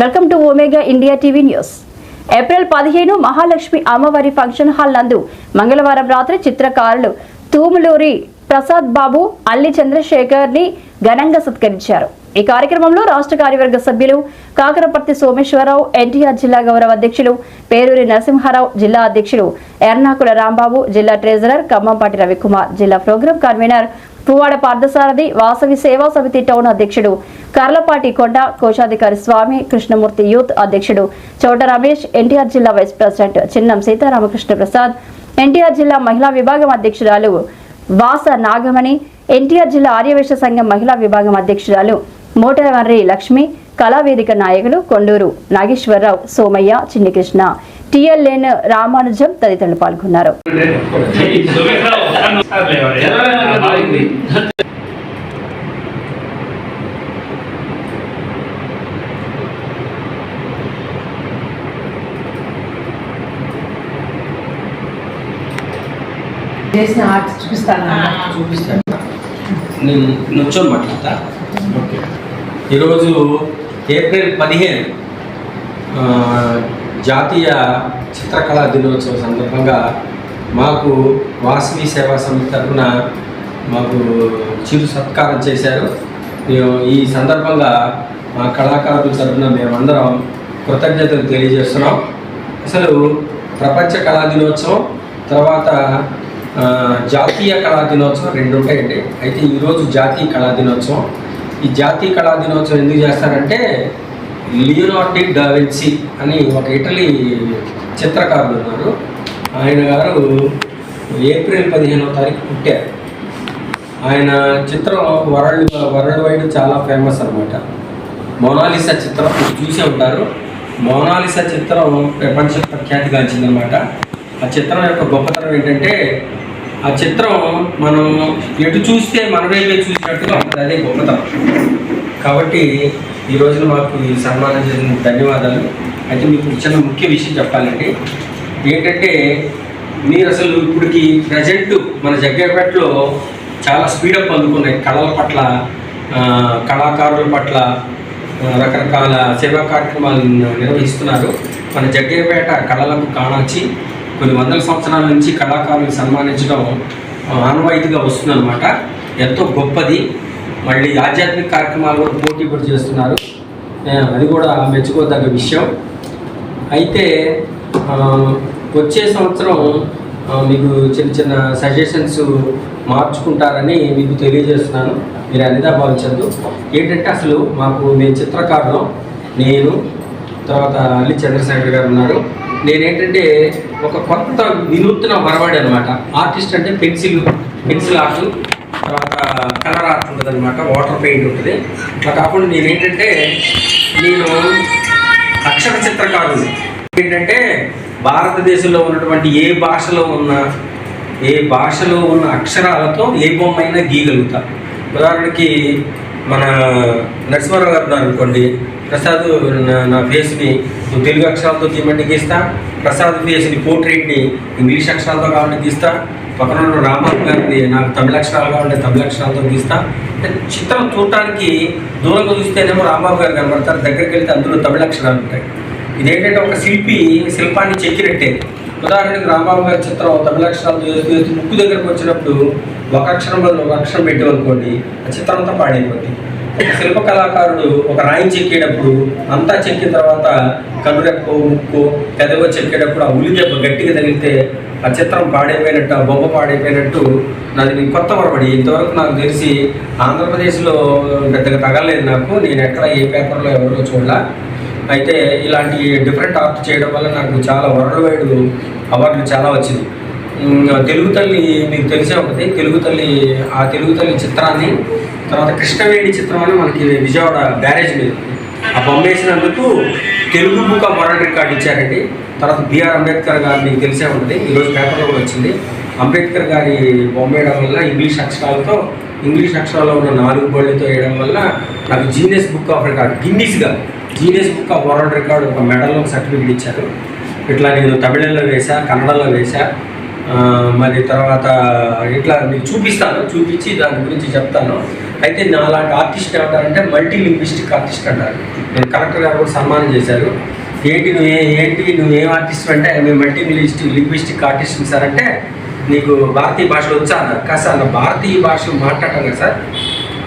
Welcome to omega India TV news. April పదిహేను మహాలక్ష్మి అమ్మవారి function hall నందు మంగళవారం రాత్రి చిత్రకారులు తూములూరి ప్రసాద్ బాబు అల్లి చంద్రశేఖర్ని ఘనంగా సత్కరించారు. ఈ కార్యక్రమంలో రాష్ట్ర కార్యవర్గ సభ్యులు కాకరపర్తి సోమేశ్వరరావు ఎన్టీఆర్ జిల్లా గౌరవ అధ్యక్షులు పేరూరి నరసింహారావు జిల్లా అధ్యక్షులు ఎర్నాకుల రాంబాబు జిల్లా ట్రెజరర్ ఖమ్మంపాటి రవికుమార్ జిల్లా programme convener Puvvada Parthasarathi Vasavi Seva Samiti town అధ్యక్షుడు. కర్లపాటి కొండ కోశాధికారి స్వామి కృష్ణమూర్తి యూత్ అధ్యక్షుడు. చోట రమేష్ ఎన్టీఆర్ జిల్లా వైస్ ప్రెసిడెంట్ చిన్నం సీతారామకృష్ణ ప్రసాద్ ఎన్టీఆర్ జిల్లా మహిళా విభాగం అధ్యక్షురాలు వాస నాగమణి ఎన్టీఆర్ జిల్లా ఆర్యవేశ సంఘం మహిళా విభాగం అధ్యక్షురాలు మోటరవర్రి లక్ష్మి కళావేదిక నాయకులు కొండూరు నాగేశ్వరరావు సోమయ్య చిన్నికృష్ణ. టిఎల్ఎన్ రామానుజం తదితరులు పాల్గొన్నారు. చేసిన ఆర్ట్ చూపిస్తాను? చూపిస్తాను. నేను నుంచొని మాట్లాడతా? ఓకే. ఈరోజు ఏప్రిల్ పదిహేను ఆ, జాతీయ చిత్రకళా దినోత్సవం సందర్భంగా మాకు వాసవి సేవా సమితి తరఫున మాకు చిరు సత్కారం చేశారు. మేము ఈ సందర్భంగా మా కళాకారుల తరఫున మేమందరం కృతజ్ఞతలు తెలియజేస్తున్నాం. అసలు ప్రపంచ కళా దినోత్సవం తర్వాత జాతీయ కళా దినోత్సవం రెండు ఉంటాయండి. అయితే ఈరోజు జాతీయ కళా దినోత్సవం. ఈ జాతీయ కళా దినోత్సవం ఎందుకు చేస్తారంటే లియోనార్డి డావిన్సీ అని ఒక ఇటలీ చిత్రకారులు ఉన్నారు. ఆయన గారు ఏప్రిల్ పదిహేనవ తారీఖు పుట్టారు. ఆయన చిత్రం వరల్డ్ వరల్డ్ వైడ్ చాలా ఫేమస్ అనమాట మోనాలిసా చిత్రం చూసే ఉంటారు. మోనాలిసా చిత్రం ప్రపంచ ప్రఖ్యాతి గాంచిందనమాట ఆ చిత్రం యొక్క గొప్పతనం ఏంటంటే ఆ చిత్రం మనం ఎటు చూస్తే మన వైపే చూసినట్టుగా ఉంటుంది. అదే గొప్పతనం. కాబట్టి ఈ రోజున మాకు ఈ సన్మానం చేసిన ధన్యవాదాలు. అయితే మీకు చిన్న ముఖ్య విషయం చెప్పాలండి ఏంటంటే మీరు అసలు ఇప్పటికి ప్రజెంట్ మన జగ్గరపేటలో చాలా స్పీడప్ అందుకున్నాయి. కళల పట్ల కళాకారుల పట్ల రకరకాల సేవా కార్యక్రమాలు నిర్వహిస్తున్నారు. మన జగ్గేపేట కళలకు కాణాచి కొన్ని వందల సంవత్సరాల నుంచి కళాకారులను సన్మానించడం ఆ, ఆనవాయితీగా వస్తుందన్నమాట. ఎంతో గొప్పది. మళ్ళీ ఆధ్యాత్మిక కార్యక్రమాలు కూడా పోటీ కూడా చేస్తున్నారు. అది కూడా మెచ్చుకోదగ్గ విషయం. అయితే వచ్చే సంవత్సరం మీకు చిన్న చిన్న సజెషన్స్ మార్చుకుంటారని మీకు తెలియజేస్తున్నాను. మీరు అనిదా భావించద్దు. ఏంటంటే అసలు మాకు మేము చిత్రకారులు. నేను తర్వాత అల్లి చంద్రశేఖర్ గారు ఉన్నారు. నేనేంటంటే ఒక కొత్త వినూత్న వరవాడి అనమాట ఆర్టిస్ట్ అంటే పెన్సిల్ పెన్సిల్ ఆర్ట్. తర్వాత కలర్ ఆర్ట్ ఉంటుంది అనమాట వాటర్ పెయింట్ ఉంటుంది. అట్లా కాకుండా నేనేంటంటే నేను అక్షర చిత్రకారుడు ఏంటంటే భారతదేశంలో ఉన్నటువంటి ఏ భాషలో ఉన్న ఏ భాషలో ఉన్న అక్షరాలతో ఏ బొమ్మైనా గీయగలుగుతా. ఉదాహరణకి మన నరసింహారావు గారు అనుకోండి ప్రసాద్ నా- నా ఫేస్ని నువ్వు తెలుగు అక్షరాలతో గీయమంటే గీస్తా ప్రసాద్ ఫేస్ని పోర్ట్రేట్ని ఇంగ్లీష్ అక్షరాలతో కావాలంటే గీస్తా పక్కన ఉన్న రామారావు గారిని నాకు తమిళ అక్షరాలు కావాలంటే తమిళ అక్షరాలతో గీస్తా. చిత్రం చూడటానికి దూరంగా చూస్తేనేమో రామారావు గారు కనబడతారు దగ్గరికి వెళ్తే అందులో తమిళ అక్షరాలు ఉంటాయి. ఇదేంటంటే ఒక శిల్పి శిల్పాన్ని చెక్కినట్టే. ఉదాహరణకు రామారావు గారి చిత్రం తమిళ అక్షరాలు చేస్తూ ముక్కు దగ్గరకు వచ్చినప్పుడు ఒక అక్షరం వల్ల ఒక అక్షరం పెట్టామనుకోండి ఆ చిత్రం అంతా పాడైపోతుంది శిల్ప కళాకారుడు ఒక రాయి చెక్కేటప్పుడు అంతా చెక్కిన తర్వాత కనురెప్పో ముక్కు పెదవో చెక్కేటప్పుడు ఆ ఉలి గట్టిగా తగిలితే ఆ చిత్రం పాడైపోయినట్టు ఆ బొమ్మ పాడైపోయినట్టు నాది కొత్త మరబడి. ఇంతవరకు నాకు తెలిసి ఆంధ్రప్రదేశ్లో పెద్దగా తగలలేదు నాకు. నేను ఎక్కడ ఏ పేపర్లో ఎవరో చూడలా. అయితే ఇలాంటి డిఫరెంట్ ఆర్ట్ చేయడం వల్ల నాకు చాలా వరల్డ్ వైడ్ అవార్డులు చాలా వచ్చింది. తెలుగు తల్లి మీకు తెలిసే ఉంటుంది. తెలుగు తల్లి ఆ తెలుగు తల్లి చిత్రాన్ని తర్వాత కృష్ణవేణి చిత్రం అని మనకి విజయవాడ బ్యారేజ్ మీద ఆ బొమ్మ వేసినందుకు Telugu book of world record ఇచ్చారండి. తర్వాత బిఆర్ అంబేద్కర్ గారు మీకు తెలిసే ఉంటుంది. ఈరోజు పేపర్లో కూడా వచ్చింది. అంబేద్కర్ గారి బొమ్మ వేయడం వల్ల ఇంగ్లీష్ అక్షరాలతో ఇంగ్లీష్ అక్షరాల్లో ఉన్న నాలుగు బోళ్ళతో వేయడం వల్ల నాకు genius book of record గిన్నీస్గా genius book of world record ఒక మెడల్లో సర్టిఫికేట్ ఇచ్చారు. ఇట్లా నేను తమిళంలో వేసా కన్నడలో వేసా మరి తర్వాత ఇట్లా మీకు చూపిస్తాను. చూపించి దాని గురించి చెప్తాను. అయితే నా అలాంటి ఆర్టిస్ట్ ఏమంటారంటే మల్టీ లింగ్విస్టిక్ ఆర్టిస్ట్ అంటారు. నేను కలెక్టర్ గారు కూడా సన్మానం చేశారు. ఏంటి నువ్వు ఏ- ఏంటి నువ్వు ఏం ఆర్టిస్ట్ అంటే మేము multi linguistic linguistic artist sir అంటే నీకు భారతీయ భాషలు వచ్చా అన్నారు. కాదు సార్ నా భారతీయ భాషలు మాట్లాడటం కదా సార్.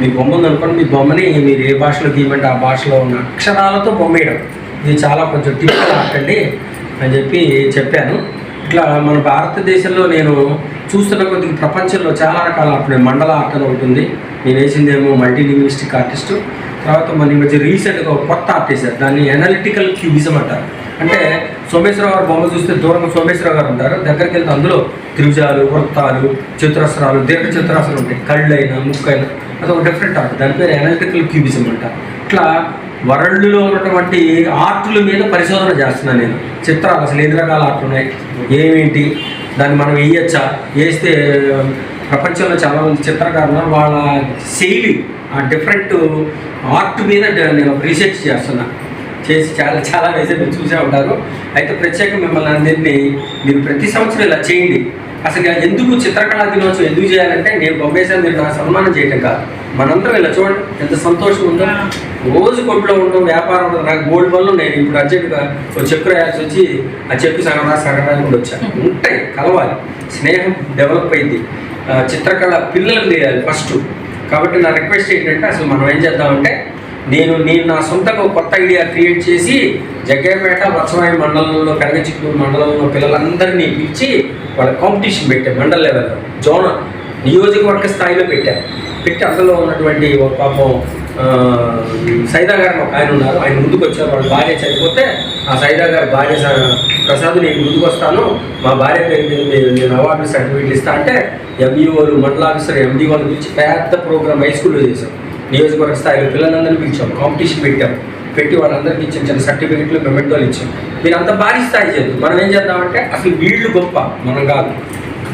మీ బొమ్మ ఉందనుకోండి మీ బొమ్మని మీరు ఏ భాషలో గీయమంటే ఆ భాషలో ఉన్న అక్షరాలతో బొమ్మ వేయడం ఇది చాలా కొంచెం టిపికల్ ఆటండి అని చెప్పి చెప్పాను. ఇట్లా మన భారతదేశంలో నేను చూస్తున్న కొద్దిగా ప్రపంచంలో చాలా రకాల ఆర్ట్ మండల ఆర్ట్ అని ఒకటి ఉంది. నేను వేసిందేమో మల్టీ లింగ్విస్టిక్ ఆర్టిస్టు తర్వాత మన ఈ మధ్య రీసెంట్గా ఒక కొత్త ఆర్ట్ వేశారు. దాన్ని ఎనలిటికల్ క్యూబిజం అంటారు. అంటే సోమేశ్వరరావు గారు బొమ్మ చూస్తే దూరంగా సోమేశ్వరరావు గారు ఉంటారు. దగ్గరికి వెళ్తే అందులో త్రిభుజాలు వృత్తాలు చతురస్రాలు దీర్ఘ చతురస్రాలు ఉంటాయి. కళ్ళైనా ముక్కైనా. అది ఒక డిఫరెంట్ ఆర్ట్ దాని పేరు ఎనలిటికల్ క్యూబిజం అంట. ఇట్లా వరల్డ్లో ఉన్నటువంటి ఆర్టుల మీద పరిశోధన చేస్తున్నాను నేను. చిత్రాలు అసలు ఎన్ని రకాల ఆర్ట్లు ఉన్నాయి? ఏమేంటి? దాన్ని మనం వేయచ్చా? వేస్తే ప్రపంచంలో చాలామంది చిత్రకారులు వాళ్ళ శైలి ఆ డిఫరెంట్ ఆర్ట్ మీద నేను రీసెర్చ్ చేస్తున్నా. చేసి చాలా చాలా వేసే మీరు చూసే ఉంటారు. అయితే ప్రత్యేకంగా మిమ్మల్ని అందరినీ మీరు ప్రతి సంవత్సరం ఇలా చేయండి. అసలు ఎందుకు చిత్రకళా దినోత్సవం ఎందుకు చేయాలంటే నేను బొమ్మేసాను మీరు నాకు సన్మానం చేయటం కాదు. మనందరం ఇలా చూడండి ఎంత సంతోషం ఉందో. రోజు కొట్లో ఉండడం వ్యాపారం ఉండదు నాకు గోల్డ్ వల్ల నేను ఇప్పుడు అర్జెంటుగా ఒక చెక్కు రాయాల్సి వచ్చి ఆ చెక్కు సగరా రాసి కూడా వచ్చాను ఉంటాయి కలవాలి. స్నేహం డెవలప్ అయింది. చిత్రకళ పిల్లలకు తెలియాలి ఫస్ట్. కాబట్టి నా రిక్వెస్ట్ ఏంటంటే అసలు మనం ఏం చేద్దామంటే నేను నేను నా సొంతంగా కొత్త ఐడియా క్రియేట్ చేసి జగ్గేపేట వత్సవాయి మండలంలో పెరగచిత్తూరు మండలంలో పిల్లలందరినీ పిలిచి వాళ్ళ కాంపిటీషన్ పెట్టాం మండల్ లెవెల్లో జోన నియోజకవర్గ స్థాయిలో పెట్టాం. పెట్టి అందులో ఉన్నటువంటి ఒక పాపం సైదా గారు ఒక ఆయన ఉన్నారు. ఆయన ముందుకు వచ్చారు వాళ్ళ భార్య చనిపోతే ఆ సైదా గారి భార్య ప్రసాద్ నేను ముందుకు వస్తాను. మా భార్య పేరు మీద నేను- అవార్డు సర్టిఫికేట్లు ఇస్తా అంటే ఎంఈఓలు మండల ఆఫీసర్ ఎండి వాళ్ళు పిలిచి పెద్ద ప్రోగ్రామ్ హై స్కూల్లో చేశాం. నియోజకవర్గ స్థాయిలో పిల్లలందరినీ పిలిచాం కాంపిటీషన్ పెట్టాం. పెట్టి వాళ్ళందరికీ చిన్న చిన్న సర్టిఫికెట్లు మెమెంటోలు ఇచ్చాం. మీరు అంత భారీ స్థాయి చేయదు మనం ఏం చేద్దామంటే అసలు వీళ్ళు గొప్ప మనం కాదు.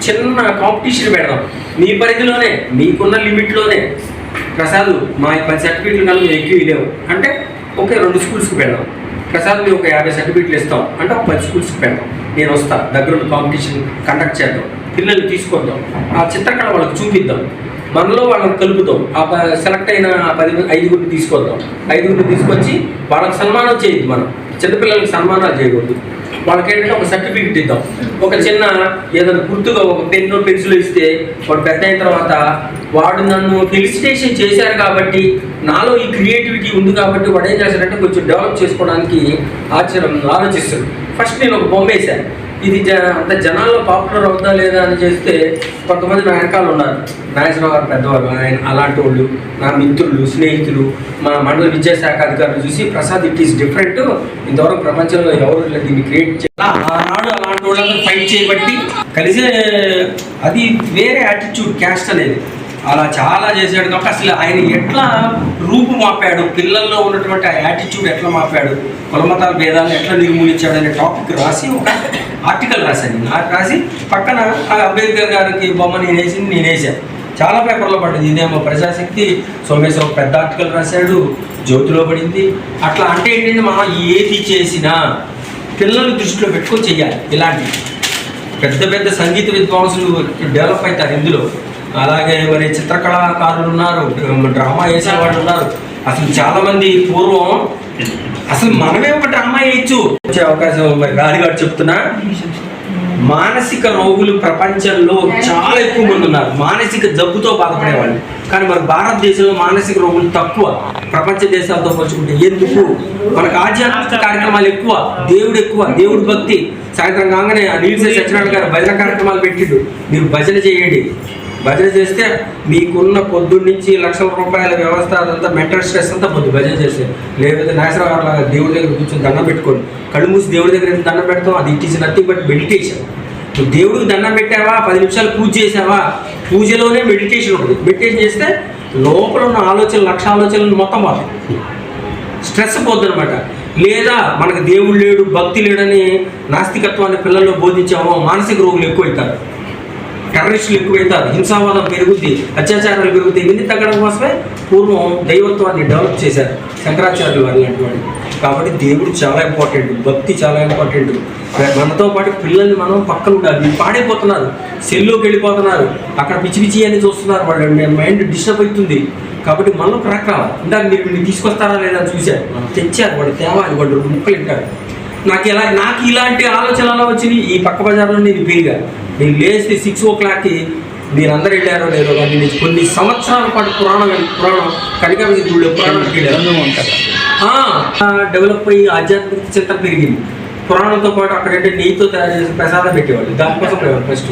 చిన్న కాంపిటీషన్ పెడదాం. మీ పరిధిలోనే మీకున్న లిమిట్లోనే ప్రసాద్ మా పది సర్టిఫికెట్లు కనుక ఎక్కువ లేవు అంటే ఓకే రెండు స్కూల్స్కి పెడదాం. ప్రసాద్ మీ ఒక యాభై సర్టిఫికెట్లు ఇస్తాం. అంటే ఒక పది స్కూల్స్కి పెడదాం. నేను వస్తా దగ్గరుండి కాంపిటీషన్ కండక్ట్ చేద్దాం. పిల్లల్ని తీసుకొద్దాం. ఆ చిత్రకళ వాళ్ళకి చూపిద్దాం. మనలో వాళ్ళని కలుపుతాం. ఆ ప- సెలెక్ట్ అయిన పది ఐదుగురిని తీసుకొద్దాం. ఐదుగురిని తీసుకొచ్చి వాళ్ళకి సన్మానం చేయొద్దు మనం. చిన్నపిల్లలకి సన్మానాలు చేయకూడదు. వాళ్ళకి ఏంటంటే ఒక సర్టిఫికెట్ ఇద్దాం. ఒక చిన్న ఏదైనా గుర్తుగా ఒక పెన్ను పెన్సిల్ ఇస్తే వాడు పెద్ద అయిన తర్వాత వాడు నన్ను ఫెలిసిటేషన్ చేశారు కాబట్టి నాలో ఈ క్రియేటివిటీ ఉంది కాబట్టి వాడు ఏం చేస్తాడంటే కొంచెం డెవలప్ చేసుకోవడానికి ఆశ్చర్యం ఆలోచిస్తాడు. ఫస్ట్ నేను ఒక బొమ్మ వేశాను. ఇది జ అంత జనాల్లో పాపులర్ అవుతా లేదా అని చేస్తే కొంతమంది నా వెనకాల ఉన్నారు. నాగేశ్వరరావు గారు పెద్దవాళ్ళు ఆయన అలాంటి వాళ్ళు నా మిత్రులు స్నేహితులు మా మండల విద్యాశాఖ అధికారులు చూసి ప్రసాద్ ఇట్ ఈస్ డిఫరెంట్ ఇంతవరకు ప్రపంచంలో ఎవరు దీన్ని క్రియేట్ చేయాలి ఆనాడు అలాంటి వాళ్ళని ఫైట్ చేయబట్టి కలిసే అది వేరే యాటిట్యూడ్ క్యాస్ట్ అనేది. అలా చాలా చేశాడు. కాబట్టి అసలు ఆయన ఎట్లా రూపు మాపాడు? పిల్లల్లో ఉన్నటువంటి ఆ యాటిట్యూడ్ ఎట్లా మాపాడు? కులమతాల భేదాలను ఎట్లా నిర్మూలించాడు అనే టాపిక్ రాసి ఒక ఆర్టికల్ రాశాను నాకు రాసి పక్కన ఆ అంబేద్కర్ గారికి బొమ్మ నేను వేసింది నేను వేసాను చాలా పేపర్లో పడింది ఇదేమో ప్రజాశక్తి సోమేశ్వరం పెద్ద ఆర్టికల్ రాశాడు. జ్యోతిలో పడింది. అట్లా అంటే ఏంటంటే మనం ఏది చేసినా పిల్లలు దృష్టిలో పెట్టుకొని చెయ్యాలి. ఇలాంటివి. పెద్ద పెద్ద సంగీత విద్వాంసులు డెవలప్ అవుతారు ఇందులో. అలాగే మరి చిత్రకళాకారులు ఉన్నారు డ్రామా వేసేవాళ్ళు ఉన్నారు అసలు చాలా మంది పూర్వం అసలు మనమే ఒక డ్రామా వేయచ్చు. వచ్చే అవకాశం మరి గాలిగాడు చెప్తున్నా మానసిక రోగులు ప్రపంచంలో చాలా ఎక్కువ మంది ఉన్నారు. మానసిక జబ్బుతో బాధపడేవాళ్ళు. కానీ మన భారతదేశంలో మానసిక రోగులు తక్కువ. ప్రపంచ దేశాలతో పోల్చుకుంటే ఎందుకు? మనకు ఆధ్యాత్మిక కార్యక్రమాలు ఎక్కువ. దేవుడు ఎక్కువ. దేవుడు భక్తి. సాయంత్రం కాగానే నీల్సే సత్యనారాయణ గారు భజన కార్యక్రమాలు పెట్టిండు. మీరు భజన చేయండి. భజన చేస్తే మీకున్న పొద్దున్నీ లక్షల రూపాయల వ్యవస్థ అదంతా మెంటల్ స్ట్రెస్ అంతా పొద్దు భజన చేస్తే. లేకపోతే నాశనం దేవుడి దగ్గర కూర్చొని దండం పెట్టుకోండి కళ్ళు మూసి దేవుడి దగ్గర ఎంత దండం పెడతాం అది it is nothing but meditation. నువ్వు దేవుడికి దండం పెట్టావా? పది నిమిషాలు పూజ చేసావా? పూజలోనే మెడిటేషన్ ఉంటుంది. మెడిటేషన్ చేస్తే లోపల ఉన్న ఆలోచనలు లక్ష ఆలోచనలు మొత్తం పోతాయి. స్ట్రెస్ పోద్ది అనమాట లేదా మనకు దేవుడు లేడు భక్తి లేడని నాస్తికత్వాన్ని పిల్లల్లో బోధించామో మానసిక రోగులు ఎక్కువైతారు. టెర్రరిస్టులు ఎక్కువైతారు. హింసావాదం పెరుగుద్ది అత్యాచారాలు పెరుగుతాయి. ఇవన్నీ తగ్గడం కోసమే పూర్వం దైవత్వాన్ని డెవలప్ చేశారు శంకరాచార్యులు అనేటువంటి కాబట్టి దేవుడు చాలా ఇంపార్టెంట్ భక్తి చాలా ఇంపార్టెంట్ మనతో పాటు పిల్లల్ని మనం పక్కన ఉండాలి. వీళ్ళు పాడైపోతున్నారు సెల్లోకి వెళ్ళిపోతున్నారు. అక్కడ పిచ్చి పిచ్చి అని చూస్తున్నారు. వాళ్ళ మైండ్ డిస్టర్బ్ అవుతుంది. కాబట్టి మనలో క్రాక్ రావాలి. ఇందాక మీరు వీళ్ళు తీసుకొస్తారా లేదా చూశారు. తెచ్చారు వాళ్ళు తేవాలి వాళ్ళు ముక్కలు తింటారు నాకు ఇలా నాకు ఇలాంటి ఆలోచనలు ఎలా వచ్చినాయి. ఈ పక్క బజార్లో నేను పెరిగా నేను లేస్తే సిక్స్ ఓ క్లాక్కి మీరందరూ వెళ్ళారో లేదో కానీ నేను కొన్ని సంవత్సరాల పాటు పురాణం పురాణం కనికా పురాణానికి వెళ్ళాను. ఆ, ఆ, డెవలప్ అయ్యి ఆధ్యాత్మిక చింతన పెరిగింది. పురాణంతో పాటు అక్కడంటే నెయ్యితో తయారు చేసిన ప్రసాదం పెట్టేవాళ్ళు. దానికోసం పోయేవాళ్ళు ఫస్ట్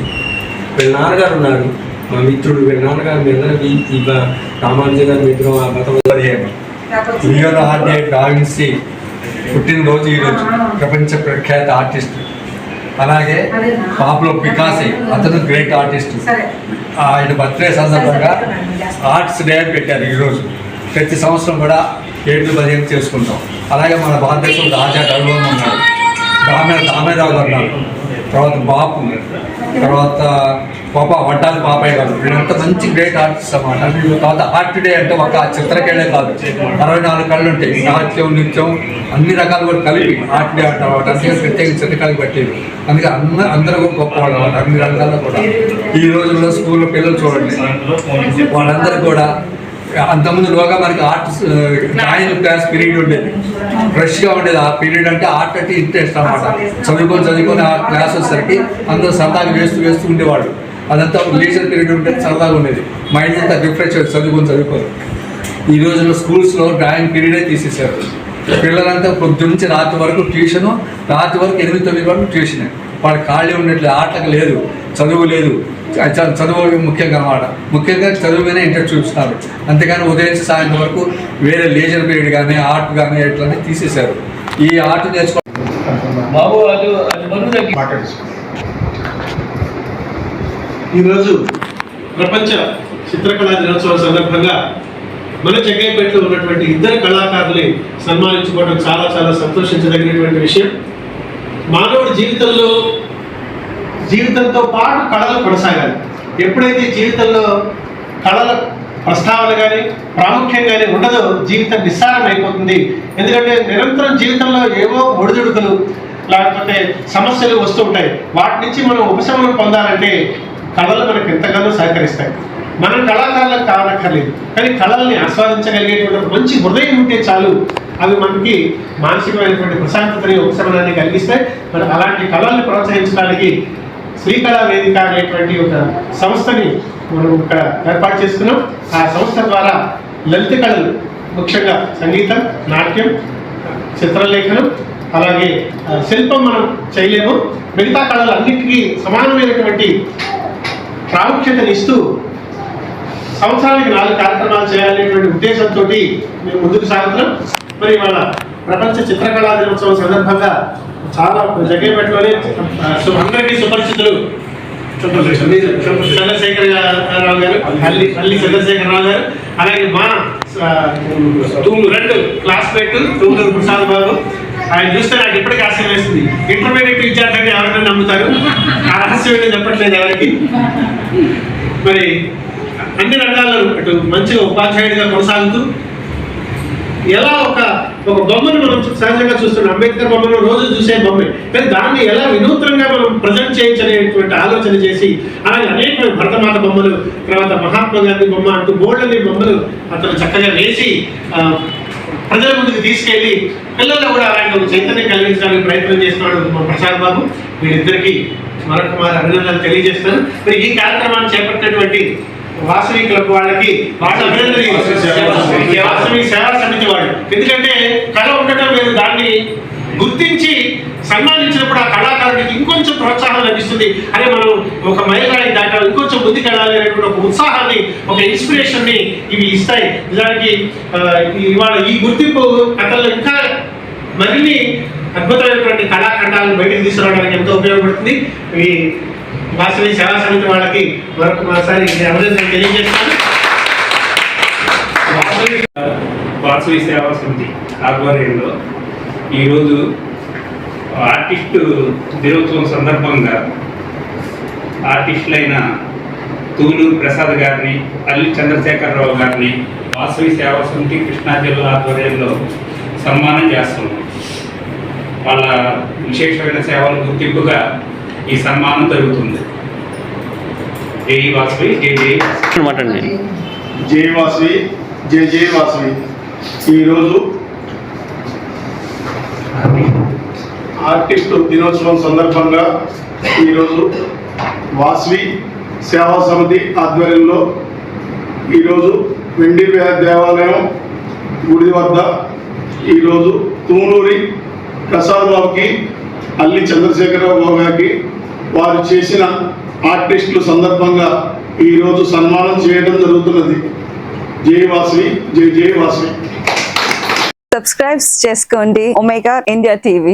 వీళ్ళ నాన్నగారు ఉన్నారు. మా మిత్రుడు వీళ్ళ నాన్నగారు మీ అందరికీ ఈ రామానుజ గారి మిత్రం ఆ మతం పుట్టినరోజు ఈరోజు ప్రపంచ ప్రఖ్యాత ఆర్టిస్ట్. అలాగే పాబ్లో పికాసే అతను గ్రేట్ ఆర్టిస్ట్ ఆయన బర్త్డే సందర్భంగా ఆర్ట్స్ డే అని పెట్టారు ఈరోజు. ప్రతి సంవత్సరం కూడా ఏడు పదిహేను చేసుకుంటాం. అలాగే మన భారతదేశం రాజా గర్వం ఉన్నాడు దామే దామేరావు ఉన్నారు తర్వాత బాపు తర్వాత పాప వడ్డాలి పాపయ్య గారు వీళ్ళంతా మంచి గ్రేట్ ఆర్టిస్ట్ అన్నమాట. తర్వాత ఆర్ట్ డే అంటే ఒక చిత్రకేళే కాదు. అరవై నాలుగు కళ్ళు ఉంటాయి. నాట్యం నృత్యం అన్ని రకాలు కూడా కలిపి ఆర్ట్ డే అంటారు అందుకే ప్రత్యేక చిత్రకాలు పెట్టేది. అందుకే అందరూ అందరూ కూడా గొప్పవాళ్ళు అన్ని రంగాల్లో కూడా. ఈ రోజుల్లో స్కూల్లో పిల్లలు చూడండి. వాళ్ళందరూ కూడా అంతకుముందు లోగా మనకి ఆర్ట్ డ్రాయింగ్ క్లాస్ పీరియడ్ ఉండేది. ఫ్రెష్గా ఉండేది. ఆ పీరియడ్ అంటే ఆర్ట్ అంటే ఇంట్రెస్ట్ అనమాట చదువుకొని చదువుకొని ఆ క్లాస్ వచ్చేసరికి అందరూ సరదాగా వేస్తూ వేస్తూ ఉండేవాళ్ళు. అదంతా లీజర్ పీరియడ్ ఉంటే సరదాగా ఉండేది. మైండ్ అంతా రిఫ్రెష్ చదువుకొని చదువుకొని. ఈ రోజుల్లో స్కూల్స్లో డ్రాయింగ్ పీరియడే తీసేశారు. పిల్లలంతా పొద్దు నుంచి రాత్రి వరకు ట్యూషను రాత్రి వరకు ఎనిమిది తొమ్మిది వరకు ట్యూషన్ వాడు ఖాళీ ఉన్నట్లు ఆటలకు లేదు చదువు లేదు. చదువు ముఖ్యంగా అన్నమాట. ముఖ్యంగా చదువు మీద ఇంట్రెస్ట్ చూపిస్తున్నారు. అంతేగాని ఉదయం సాయంత్రం వరకు వేరే లేజర్ పీరియడ్ కానీ ఆర్ట్ కానీ ఇట్లాంటివి తీసేశారు. ఈ ఆర్ట్ నేర్చుకో బాబు అది అది బరువు తగ్గి ఈరోజు ప్రపంచ చిత్రకళా దినోత్సవం సందర్భంగా మన జగ్గైపేటలో ఉన్నటువంటి ఇద్దరు కళాకారుల్ని సన్మానించుకోవడం చాలా చాలా సంతోషించదగినటువంటి విషయం. మానవుడి జీవితంలో జీవితంతో పాటు కళలు కొనసాగాలి. ఎప్పుడైతే జీవితంలో కళల ప్రస్తావన కానీ ప్రాముఖ్యం కానీ ఉండదో జీవితం నిస్సారం అయిపోతుంది. ఎందుకంటే నిరంతరం జీవితంలో ఏవో ఒడిదుడుకులు లేకపోతే సమస్యలు వస్తూ ఉంటాయి. వాటి నుంచి మనం ఉపశమనం పొందాలంటే కళలు మనకు ఎంతగానో సహకరిస్తాయి. మనం కళాకారులకు కానక్కర్లేదు. కానీ కళల్ని ఆస్వాదించగలిగేటువంటి మంచి హృదయం ఉంటే చాలు. అవి మనకి మానసికమైనటువంటి ప్రశాంతతని ఉపశమనాన్ని కలిగిస్తాయి. మరి అలాంటి కళల్ని ప్రోత్సహించడానికి శ్రీకళా వేదిక అనేటువంటి ఒక సంస్థని మనం ఇక్కడ ఏర్పాటు చేసుకున్నాం. ఆ సంస్థ ద్వారా లలిత కళలు ముఖ్యంగా సంగీతం నాట్యం చిత్రలేఖనం అలాగే శిల్పం మనం చేయలేము. మిగతా కళలు అన్నిటికీ సమానమైనటువంటి ప్రాముఖ్యతనిస్తూ సంవత్సరానికి నాలుగు కార్యక్రమాలు చేయాలనేటువంటి ఉద్దేశంతో మేము ముందుకు సాగుతున్నాం. మరి వాళ్ళ ప్రపంచ చిత్రకళా దినోత్సవం సందర్భంగా చాలా సు- అందరికీ సుపరిచితులు చంద్రశేఖర్ రావు గారు అల్లి అల్లి చంద్రశేఖర్ రావు గారు అలాగే మా రెండు క్లాస్మేట్ తూములూరు ప్రసాద్ బాబు ఆయన చూస్తే నాకు ఇప్పటికీ ఆశయం వేస్తుంది. ఇంటర్మీడియట్ విద్యార్థిని ఎవరైనా నమ్ముతారు? ఆ రహస్యం ఏంటో చెప్పట్లేదు ఎవరికి? మరి అన్ని రంగాల్లో అటు మంచిగా ఉపాధ్యాయుడిగా కొనసాగుతూ ఎలా ఒక ఒక బొమ్మను మనం సహజంగా చూస్తున్నాం. అంబేద్కర్ బొమ్మను రోజు చూసే బొమ్మే. కానీ దాన్ని ఎలా వినూత్నంగా మనం ప్రజెంట్ చేయొచ్చనేటువంటి ఆలోచన చేసి అలాగే అనేక భరతమాత బొమ్మలు తర్వాత మహాత్మా గాంధీ బొమ్మ అంటూ బోల్డ్ అనే బొమ్మలు అతను చక్కగా వేసి ప్రజల ముందుకు తీసుకెళ్ళి పిల్లల్లో కూడా అలాంటి ఒక చైతన్యం కలిగించడానికి ప్రయత్నం చేస్తున్నాడు మా ప్రసాద్ బాబు. వీరిద్దరికీ మరొక మారి అభినందనలు తెలియజేస్తాను. మరి ఈ కార్యక్రమాన్ని చేపట్టినటువంటి వాసవి క్లబ్ వాళ్ళకి వాళ్ళ అభినందన వాసవి సేవా సమితి వాళ్ళు. ఎందుకంటే కళ ఉండటం లేదు. దాన్ని గుర్తించి సన్మానించినప్పుడు ఆ కళాకారుడికి ఇంకొంచెం ప్రోత్సాహం లభిస్తుంది. అరే మనం ఒక మైలురాయి దాటాలి ఇంకొంచెం ముందుకు వెళ్ళాలి అనేటువంటి ఒక ఉత్సాహాన్ని ఒక ఇన్స్పిరేషన్ని ఇవి ఇస్తాయి. నిజానికి ఇవాళ ఈ గుర్తింపు కథల్లో ఇంకా మరిన్ని అద్భుతమైనటువంటి కళాఖండాలను బయటకు తీసుకురావడానికి ఎంతో ఉపయోగపడుతుంది. ఈ వాసవి సేవా సమితి వాళ్ళకి మరొక మరోసారి అభినందన తెలియజేస్తాను వాసవి సేవా సమితి ఆధ్వర్యంలో ఈరోజు ఆర్టిస్టు దినోత్సవం సందర్భంగా ఆర్టిస్టులైన తూలూరు ప్రసాద్ గారిని అల్లి చంద్రశేఖరరావు గారిని వాసవి సేవా సమితి కృష్ణా జిల్లా ఆధ్వర్యంలో సన్మానం చేస్తున్నాం. వాళ్ళ విశేషమైన సేవల గుర్తింపుగా ఈ సన్మానం జరుగుతుంది. జై వాసవి జై జై వాసవి. జై వాసవి జై జై వాసవి. ఈరోజు ఆర్టిస్టు దినోత్సవం సందర్భంగా ఈరోజు వాస్వి సేవా సమితి ఆధ్వర్యంలో ఈరోజు వెండి దేవాలయం గుడి వద్ద ఈరోజు తూనూరి ప్రసాద్ అల్లి చంద్రశేఖరరావు గారికి వారు చేసిన ఆర్టిస్టుల సందర్భంగా ఈరోజు సన్మానం చేయడం జరుగుతున్నది. జై వాసవి జై జై వాసవి. సబ్స్క్రైబ్స్ చేసుకోండి. Omega India TV